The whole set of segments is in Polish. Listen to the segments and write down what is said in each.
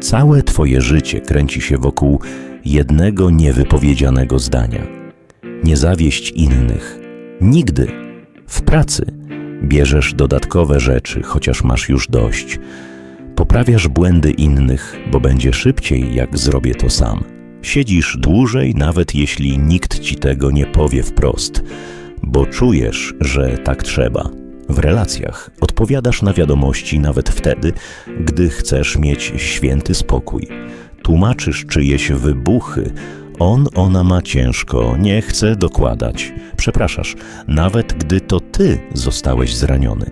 Całe twoje życie kręci się wokół jednego niewypowiedzianego zdania. Nie zawieść innych. Nigdy. W pracy bierzesz dodatkowe rzeczy, chociaż masz już dość. Poprawiasz błędy innych, bo będzie szybciej, jak zrobię to sam. Siedzisz dłużej, nawet jeśli nikt ci tego nie powie wprost, bo czujesz, że tak trzeba. W relacjach odpowiadasz na wiadomości nawet wtedy, gdy chcesz mieć święty spokój. Tłumaczysz czyjeś wybuchy. On, ona ma ciężko, nie chce dokładać. Przepraszasz, nawet gdy to ty zostałeś zraniony.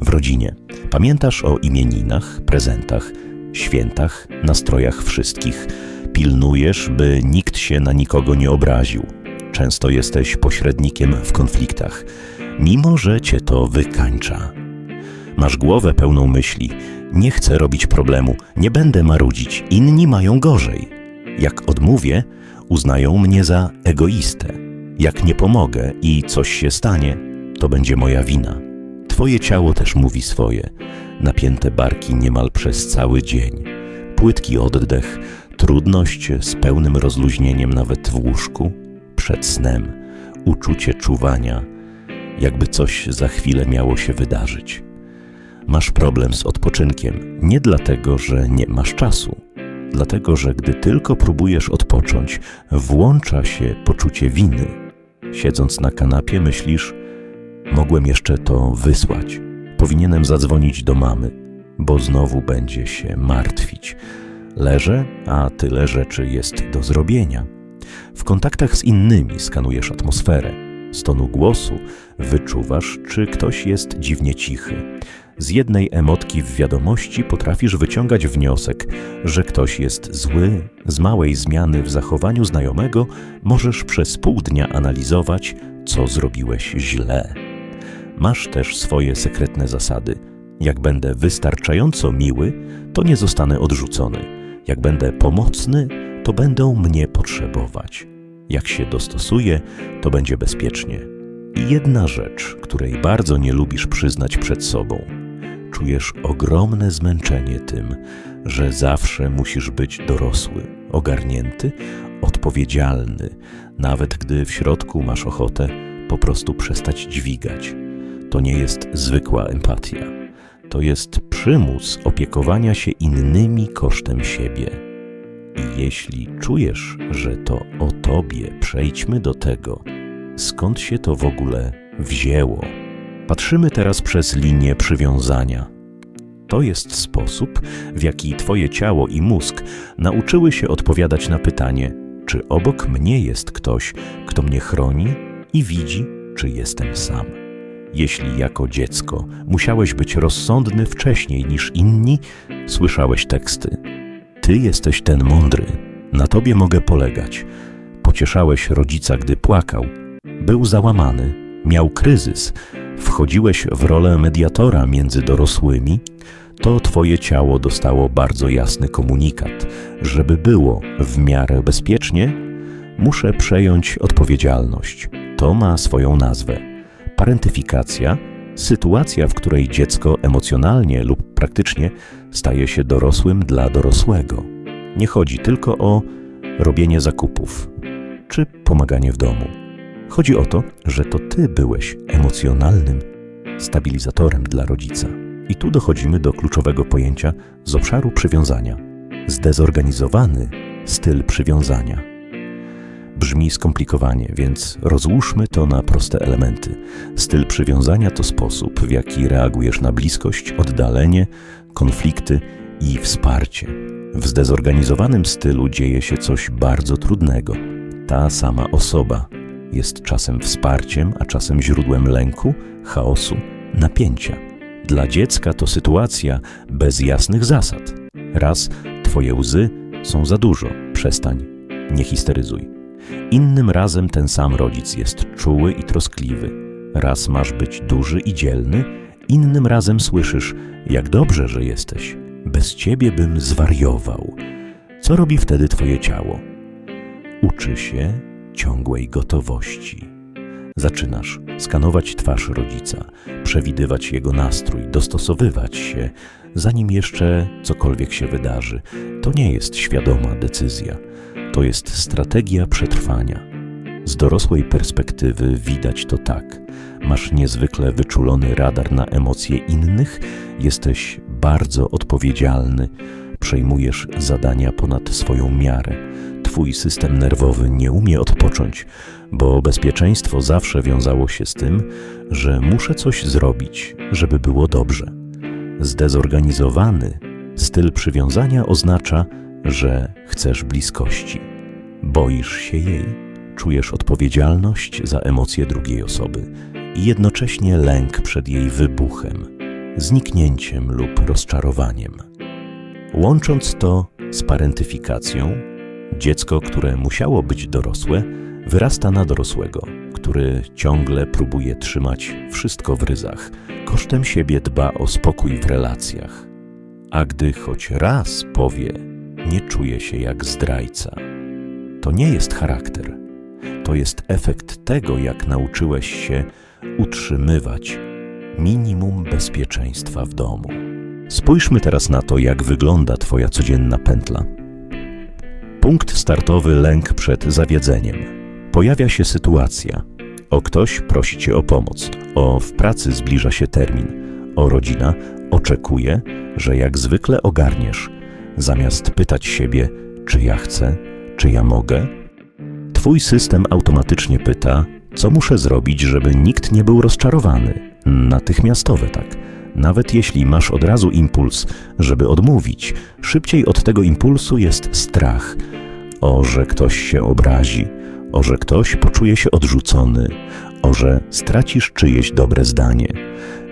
W rodzinie pamiętasz o imieninach, prezentach, świętach, nastrojach wszystkich. Pilnujesz, by nikt się na nikogo nie obraził. Często jesteś pośrednikiem w konfliktach, mimo że cię to wykańcza. Masz głowę pełną myśli. Nie chcę robić problemu, nie będę marudzić, inni mają gorzej. Jak odmówię, uznają mnie za egoistę. Jak nie pomogę i coś się stanie, to będzie moja wina. Twoje ciało też mówi swoje. Napięte barki niemal przez cały dzień. Płytki oddech, trudność z pełnym rozluźnieniem nawet w łóżku, przed snem, uczucie czuwania, jakby coś za chwilę miało się wydarzyć. Masz problem z odpoczynkiem nie dlatego, że nie masz czasu, dlatego, że gdy tylko próbujesz odpocząć, włącza się poczucie winy. Siedząc na kanapie, myślisz, mogłem jeszcze to wysłać. Powinienem zadzwonić do mamy, bo znowu będzie się martwić. Leżę, a tyle rzeczy jest do zrobienia. W kontaktach z innymi skanujesz atmosferę. Z tonu głosu wyczuwasz, czy ktoś jest dziwnie cichy. Z jednej emotki w wiadomości potrafisz wyciągać wniosek, że ktoś jest zły. Z małej zmiany w zachowaniu znajomego możesz przez pół dnia analizować, co zrobiłeś źle. Masz też swoje sekretne zasady. Jak będę wystarczająco miły, to nie zostanę odrzucony. Jak będę pomocny, to będą mnie potrzebować. Jak się dostosuję, to będzie bezpiecznie. I jedna rzecz, której bardzo nie lubisz przyznać przed sobą. Czujesz ogromne zmęczenie tym, że zawsze musisz być dorosły, ogarnięty, odpowiedzialny, nawet gdy w środku masz ochotę po prostu przestać dźwigać. To nie jest zwykła empatia. To jest przymus opiekowania się innymi kosztem siebie. I jeśli czujesz, że to o tobie, przejdźmy do tego, skąd się to w ogóle wzięło. Patrzymy teraz przez linię przywiązania. To jest sposób, w jaki twoje ciało i mózg nauczyły się odpowiadać na pytanie, czy obok mnie jest ktoś, kto mnie chroni i widzi, czy jestem sam. Jeśli jako dziecko musiałeś być rozsądny wcześniej niż inni, słyszałeś teksty. Ty jesteś ten mądry, na tobie mogę polegać. Pocieszałeś rodzica, gdy płakał. Był załamany, miał kryzys, wchodziłeś w rolę mediatora między dorosłymi, to twoje ciało dostało bardzo jasny komunikat. Żeby było w miarę bezpiecznie, muszę przejąć odpowiedzialność. To ma swoją nazwę. Parentyfikacja sytuacja, w której dziecko emocjonalnie lub praktycznie staje się dorosłym dla dorosłego. Nie chodzi tylko o robienie zakupów czy pomaganie w domu. Chodzi o to, że to ty byłeś emocjonalnym stabilizatorem dla rodzica. I tu dochodzimy do kluczowego pojęcia z obszaru przywiązania. Zdezorganizowany styl przywiązania. Brzmi skomplikowanie, więc rozłóżmy to na proste elementy. Styl przywiązania to sposób, w jaki reagujesz na bliskość, oddalenie, konflikty i wsparcie. W zdezorganizowanym stylu dzieje się coś bardzo trudnego. Ta sama osoba jest czasem wsparciem, a czasem źródłem lęku, chaosu, napięcia. Dla dziecka to sytuacja bez jasnych zasad. Raz twoje łzy są za dużo, przestań, nie histeryzuj. Innym razem ten sam rodzic jest czuły i troskliwy. Raz masz być duży i dzielny, innym razem słyszysz, jak dobrze, że jesteś. Bez ciebie bym zwariował. Co robi wtedy twoje ciało? Uczy się ciągłej gotowości. Zaczynasz skanować twarz rodzica, przewidywać jego nastrój, dostosowywać się, zanim jeszcze cokolwiek się wydarzy. To nie jest świadoma decyzja, to jest strategia przetrwania. Z dorosłej perspektywy widać to tak. Masz niezwykle wyczulony radar na emocje innych, jesteś bardzo odpowiedzialny, przejmujesz zadania ponad swoją miarę. Twój system nerwowy nie umie odpocząć, bo bezpieczeństwo zawsze wiązało się z tym, że muszę coś zrobić, żeby było dobrze. Zdezorganizowany styl przywiązania oznacza, że chcesz bliskości, boisz się jej, czujesz odpowiedzialność za emocje drugiej osoby i jednocześnie lęk przed jej wybuchem, zniknięciem lub rozczarowaniem. Łącząc to z parentyfikacją, dziecko, które musiało być dorosłe, wyrasta na dorosłego, który ciągle próbuje trzymać wszystko w ryzach, kosztem siebie dba o spokój w relacjach. A gdy choć raz powie, nie czuje się jak zdrajca. To nie jest charakter. To jest efekt tego, jak nauczyłeś się utrzymywać minimum bezpieczeństwa w domu. Spójrzmy teraz na to, jak wygląda Twoja codzienna pętla. Punkt startowy lęk przed zawiedzeniem. Pojawia się sytuacja. O ktoś prosi Cię o pomoc, o w pracy zbliża się termin, o rodzina oczekuje, że jak zwykle ogarniesz, zamiast pytać siebie, czy ja chcę, czy ja mogę. Twój system automatycznie pyta, co muszę zrobić, żeby nikt nie był rozczarowany. Natychmiastowe tak. Nawet jeśli masz od razu impuls, żeby odmówić, szybciej od tego impulsu jest strach. O, że ktoś się obrazi, o, że ktoś poczuje się odrzucony, o, że stracisz czyjeś dobre zdanie.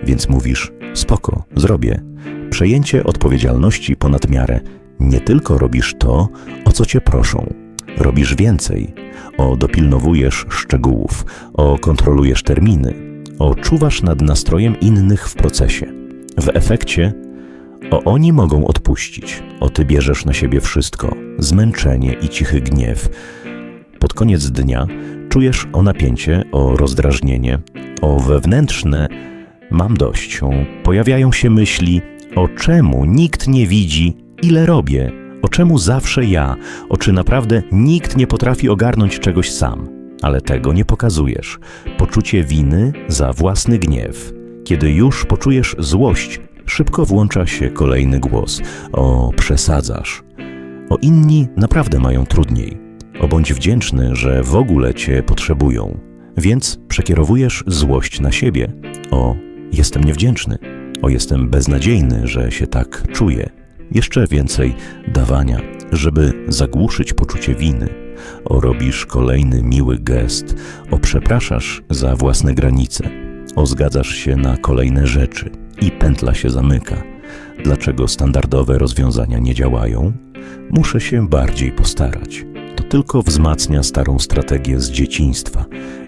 Więc mówisz: spoko, zrobię. Przejęcie odpowiedzialności ponad miarę. Nie tylko robisz to, o co cię proszą, robisz więcej. O, dopilnowujesz szczegółów, o, kontrolujesz terminy, o, czuwasz nad nastrojem innych w procesie. W efekcie o oni mogą odpuścić, o ty bierzesz na siebie wszystko, zmęczenie i cichy gniew. Pod koniec dnia czujesz o napięcie, o rozdrażnienie, o wewnętrzne mam dość. Pojawiają się myśli, o czemu nikt nie widzi, ile robię, o czemu zawsze ja, o czy naprawdę nikt nie potrafi ogarnąć czegoś sam. Ale tego nie pokazujesz. Poczucie winy za własny gniew. Kiedy już poczujesz złość, szybko włącza się kolejny głos: O, przesadzasz. O inni naprawdę mają trudniej. O bądź wdzięczny, że w ogóle cię potrzebują. Więc przekierowujesz złość na siebie. O, jestem niewdzięczny. O, jestem beznadziejny, że się tak czuję. Jeszcze więcej dawania, żeby zagłuszyć poczucie winy. O, robisz kolejny miły gest. O, przepraszasz za własne granice. O, zgadzasz się na kolejne rzeczy i pętla się zamyka. Dlaczego standardowe rozwiązania nie działają? Muszę się bardziej postarać. To tylko wzmacnia starą strategię z dzieciństwa.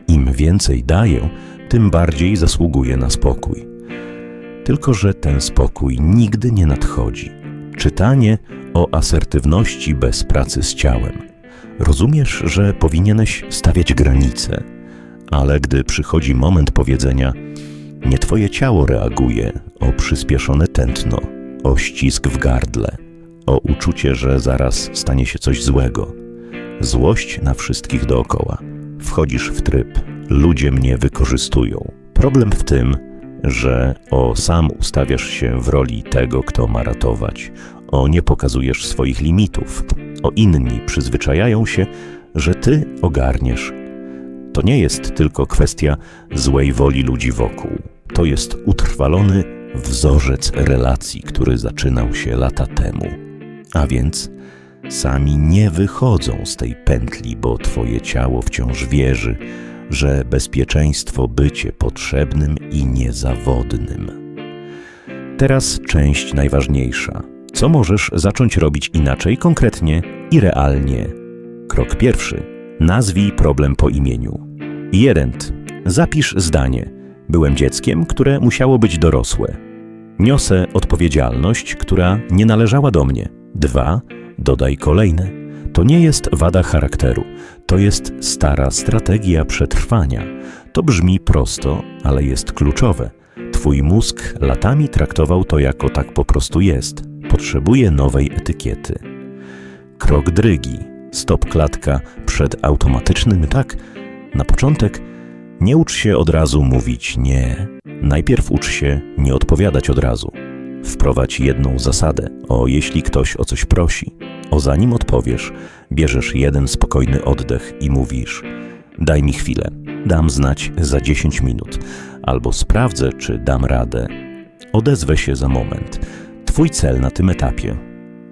Im więcej daję, tym bardziej zasługuję na spokój. Tylko, że ten spokój nigdy nie nadchodzi. Czytanie o asertywności bez pracy z ciałem. Rozumiesz, że powinieneś stawiać granice, ale gdy przychodzi moment powiedzenia, nie twoje ciało reaguje o przyspieszone tętno, o ścisk w gardle, o uczucie, że zaraz stanie się coś złego. Złość na wszystkich dookoła. Wchodzisz w tryb, ludzie mnie wykorzystują. Problem w tym, że o sam ustawiasz się w roli tego, kto ma ratować, o nie pokazujesz swoich limitów, o inni przyzwyczajają się, że ty ogarniesz. To nie jest tylko kwestia złej woli ludzi wokół. To jest utrwalony wzorzec relacji, który zaczynał się lata temu. A więc sami nie wychodzą z tej pętli, bo twoje ciało wciąż wierzy, że bezpieczeństwo bycie potrzebnym i niezawodnym. Teraz część najważniejsza. Co możesz zacząć robić inaczej, konkretnie i realnie? Krok pierwszy. Nazwij problem po imieniu. 1. Zapisz zdanie. Byłem dzieckiem, które musiało być dorosłe. Niosę odpowiedzialność, która nie należała do mnie. 2. Dodaj kolejne. To nie jest wada charakteru, to jest stara strategia przetrwania. To brzmi prosto, ale jest kluczowe. Twój mózg latami traktował to jako tak po prostu jest. Potrzebuje nowej etykiety. Krok drygi, stop klatka przed automatycznym tak. Na początek nie ucz się od razu mówić nie. Najpierw ucz się nie odpowiadać od razu. Wprowadź jedną zasadę. O, jeśli ktoś o coś prosi, o zanim odpowiesz, bierzesz jeden spokojny oddech i mówisz: Daj mi chwilę, dam znać za 10 minut, albo sprawdzę, czy dam radę. Odezwę się za moment. Twój cel na tym etapie.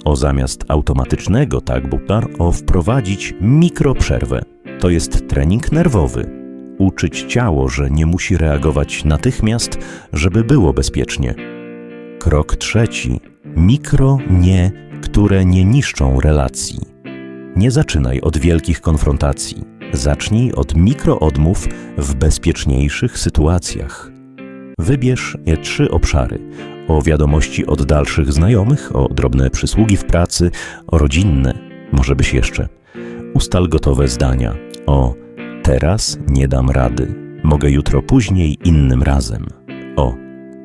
O zamiast automatycznego tak butar, o wprowadzić mikroprzerwę. To jest trening nerwowy. Uczyć ciało, że nie musi reagować natychmiast, żeby było bezpiecznie. Krok trzeci. Mikro nie, które nie niszczą relacji. Nie zaczynaj od wielkich konfrontacji. Zacznij od mikroodmów w bezpieczniejszych sytuacjach. Wybierz trzy obszary: o wiadomości od dalszych znajomych, o drobne przysługi w pracy, o rodzinne, może być jeszcze. Ustal gotowe zdania o teraz nie dam rady, mogę jutro później innym razem. O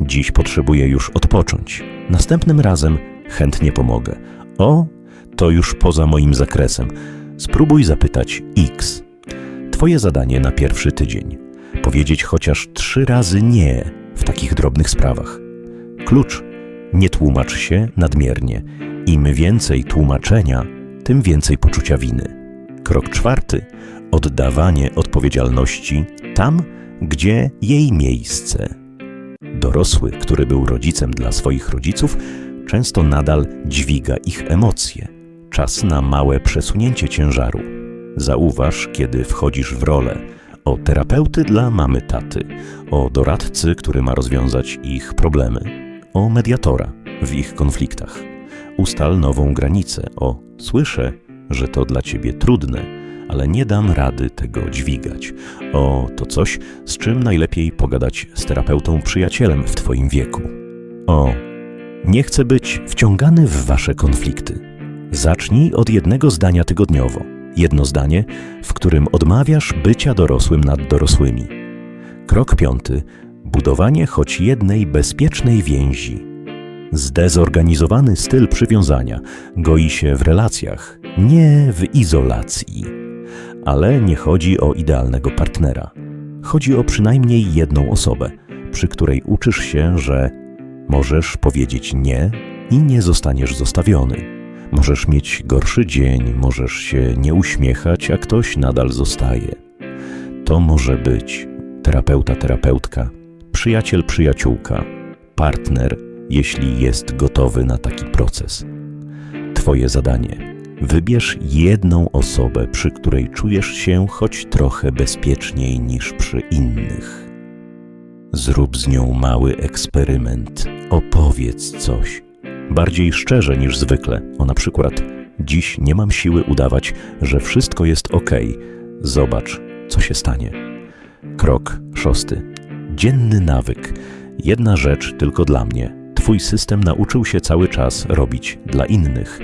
dziś potrzebuję już odpocząć, następnym razem chętnie pomogę. O to już poza moim zakresem. Spróbuj zapytać X. Twoje zadanie na pierwszy tydzień. Powiedzieć chociaż trzy razy nie w takich drobnych sprawach. Klucz. Nie tłumacz się nadmiernie. Im więcej tłumaczenia, tym więcej poczucia winy. Krok czwarty. Oddawanie odpowiedzialności tam, gdzie jej miejsce. Dorosły, który był rodzicem dla swoich rodziców, często nadal dźwiga ich emocje. Czas na małe przesunięcie ciężaru. Zauważ, kiedy wchodzisz w rolę o terapeuty dla mamy taty, o doradcy, który ma rozwiązać ich problemy, o mediatora w ich konfliktach. Ustal nową granicę. O, słyszę, że to dla ciebie trudne, ale nie dam rady tego dźwigać. O, to coś, z czym najlepiej pogadać z terapeutą przyjacielem w twoim wieku. O, nie chcę być wciągany w wasze konflikty. Zacznij od jednego zdania tygodniowo. Jedno zdanie, w którym odmawiasz bycia dorosłym nad dorosłymi. Krok piąty. Budowanie choć jednej bezpiecznej więzi. Zdezorganizowany styl przywiązania goi się w relacjach, nie w izolacji. Ale nie chodzi o idealnego partnera. Chodzi o przynajmniej jedną osobę, przy której uczysz się, że możesz powiedzieć nie i nie zostaniesz zostawiony. Możesz mieć gorszy dzień, możesz się nie uśmiechać, a ktoś nadal zostaje. To może być terapeuta, terapeutka, przyjaciel, przyjaciółka, partner, jeśli jest gotowy na taki proces. Twoje zadanie. Wybierz jedną osobę, przy której czujesz się choć trochę bezpieczniej niż przy innych. Zrób z nią mały eksperyment. Opowiedz coś. Bardziej szczerze niż zwykle. O na przykład, dziś nie mam siły udawać, że wszystko jest ok. Zobacz, co się stanie. Krok szósty. Dzienny nawyk. Jedna rzecz tylko dla mnie. Twój system nauczył się cały czas robić dla innych.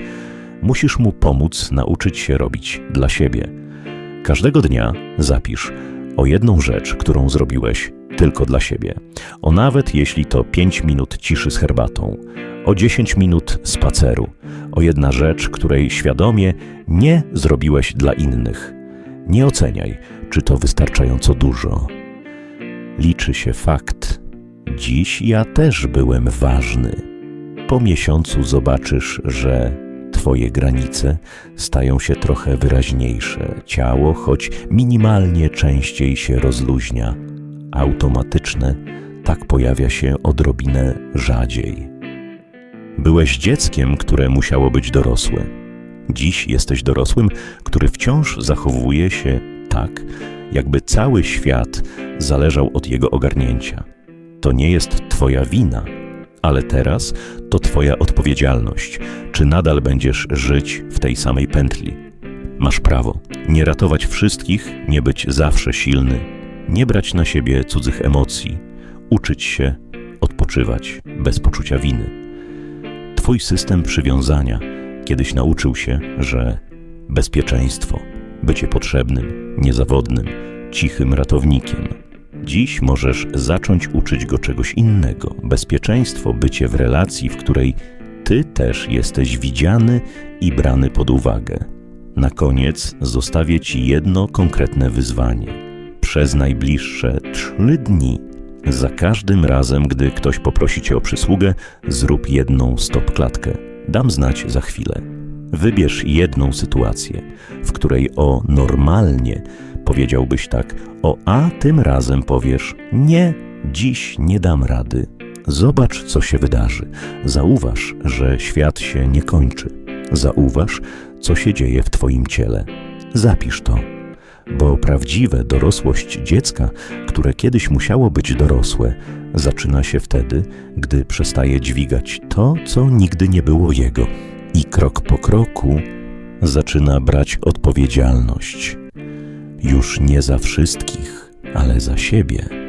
Musisz mu pomóc nauczyć się robić dla siebie. Każdego dnia zapisz o jedną rzecz, którą zrobiłeś tylko dla siebie. O nawet jeśli to 5 minut ciszy z herbatą, o 10 minut spaceru, o jedna rzecz, której świadomie nie zrobiłeś dla innych. Nie oceniaj, czy to wystarczająco dużo. Liczy się fakt. Dziś ja też byłem ważny. Po miesiącu zobaczysz, że Twoje granice stają się trochę wyraźniejsze. Ciało, choć minimalnie częściej się rozluźnia. Automatyczne, tak pojawia się odrobinę rzadziej. Byłeś dzieckiem, które musiało być dorosłe. Dziś jesteś dorosłym, który wciąż zachowuje się tak, jakby cały świat zależał od jego ogarnięcia. To nie jest Twoja wina, ale teraz to Twoja odpowiedzialność, czy nadal będziesz żyć w tej samej pętli. Masz prawo nie ratować wszystkich, nie być zawsze silny, nie brać na siebie cudzych emocji, uczyć się odpoczywać bez poczucia winy. Twój system przywiązania kiedyś nauczył się, że bezpieczeństwo, bycie potrzebnym, niezawodnym, cichym ratownikiem. Dziś możesz zacząć uczyć go czegoś innego. Bezpieczeństwo, bycie w relacji, w której ty też jesteś widziany i brany pod uwagę. Na koniec zostawię ci jedno konkretne wyzwanie. Przez najbliższe trzy dni, za każdym razem, gdy ktoś poprosi cię o przysługę, zrób jedną stop-klatkę. Dam znać za chwilę. Wybierz jedną sytuację, w której o normalnie powiedziałbyś tak, o a tym razem powiesz nie, dziś nie dam rady. Zobacz, co się wydarzy. Zauważ, że świat się nie kończy. Zauważ, co się dzieje w Twoim ciele. Zapisz to, bo prawdziwe dorosłość dziecka, które kiedyś musiało być dorosłe, zaczyna się wtedy, gdy przestaje dźwigać to, co nigdy nie było jego i krok po kroku zaczyna brać odpowiedzialność. Już nie za wszystkich, ale za siebie.